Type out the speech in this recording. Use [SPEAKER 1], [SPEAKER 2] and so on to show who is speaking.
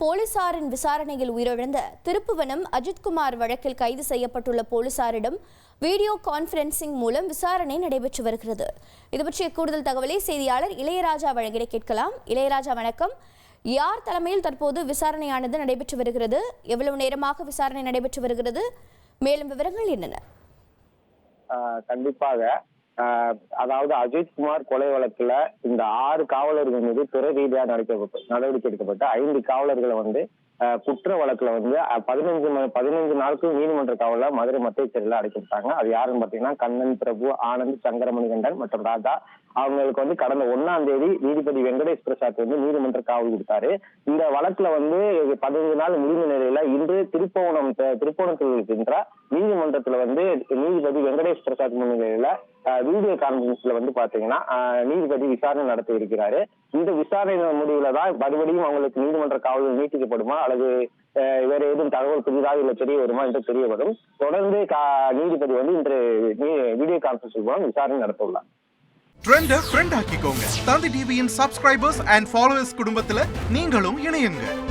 [SPEAKER 1] போலீசாரின் விசாரணையில் உயிரிழந்த திருப்புவனம் அஜித்குமார் வழக்கில் கைது செய்யப்பட்டுள்ள போலீசாரிடம் வீடியோ கான்ஃபரன்சிங் மூலம் விசாரணை நடைபெற்று வருகிறது. இது பற்றிய கூடுதல் தகவலை செய்தியாளர் இளையராஜா வழங்கிட கேட்கலாம். இளையராஜா வணக்கம். யார் தலைமையில் தற்போது விசாரணையானது நடைபெற்று வருகிறது? எவ்வளவு நேரமாக விசாரணை நடைபெற்று வருகிறது? மேலும் விவரங்கள் என்னென்ன?
[SPEAKER 2] கண்டிப்பாக. அதாவது அஜித் குமார் கொலை வழக்குல இந்த ஆறு காவலர்கள் மீது துறை ரீதியாக நடக்கப்பட்டு நடவடிக்கை எடுக்கப்பட்டு ஐந்து காவலர்களை வந்து ஆஹ் குற்ற வழக்குல வந்து பதினஞ்சு பதினஞ்சு நாளுக்கு நீதிமன்ற காவல மதுரை மத்திய சிறையில் அடைக்கப்பட்டாங்க. அது யாருன்னு பாத்தீங்கன்னா கண்ணன் பிரபு ஆனந்த் சங்கரமணிகண்டன் மற்றும் ராஜா. அவங்களுக்கு வந்து கடந்த ஒன்னாம் தேதி நீதிபதி வெங்கடேஷ் பிரசாத் வந்து நீதிமன்ற காவல் கொடுத்தாரு. இந்த வழக்குல வந்து பதினஞ்சு நாள் முடிந்த நிலையில இன்று திருப்பவனம் திருப்பவனத்தில் இருக்கின்ற நீதிமன்றத்துல வந்து நீதிபதி வெங்கடேஷ் பிரசாத் முன்னிலையில வீடியோ கான்பரன்ஸ்ல வந்து பாத்தீங்கன்னா நீதிபதி விசாரணை நடத்த இருக்கிறாரு. இந்த விசாரணை முடிவுல தான் மறுபடியும் அவங்களுக்கு நீதிமன்ற காவல் நீட்டிக்கப்படுமா அல்லது அஹ், வேற ஏதும் தகவல் புதிதாக இல்ல தெரிய வருமா என்று தெரிய வரும் தொடர்ந்து கா- நீதிபதி வந்து இன்று வீடியோ கான்பரன்ஸ் மூலம் விசாரணை நடத்த உள்ளார்.
[SPEAKER 3] ட்ரெண்ட ஃப்ரெண்ட் ஆக்கிக்கோங்க. தந்தி டிவியின் சப்ஸ்கிரைபர்ஸ் அண்ட் ஃபாலோவர்ஸ் குடும்பத்துல நீங்களும் இணையுங்க.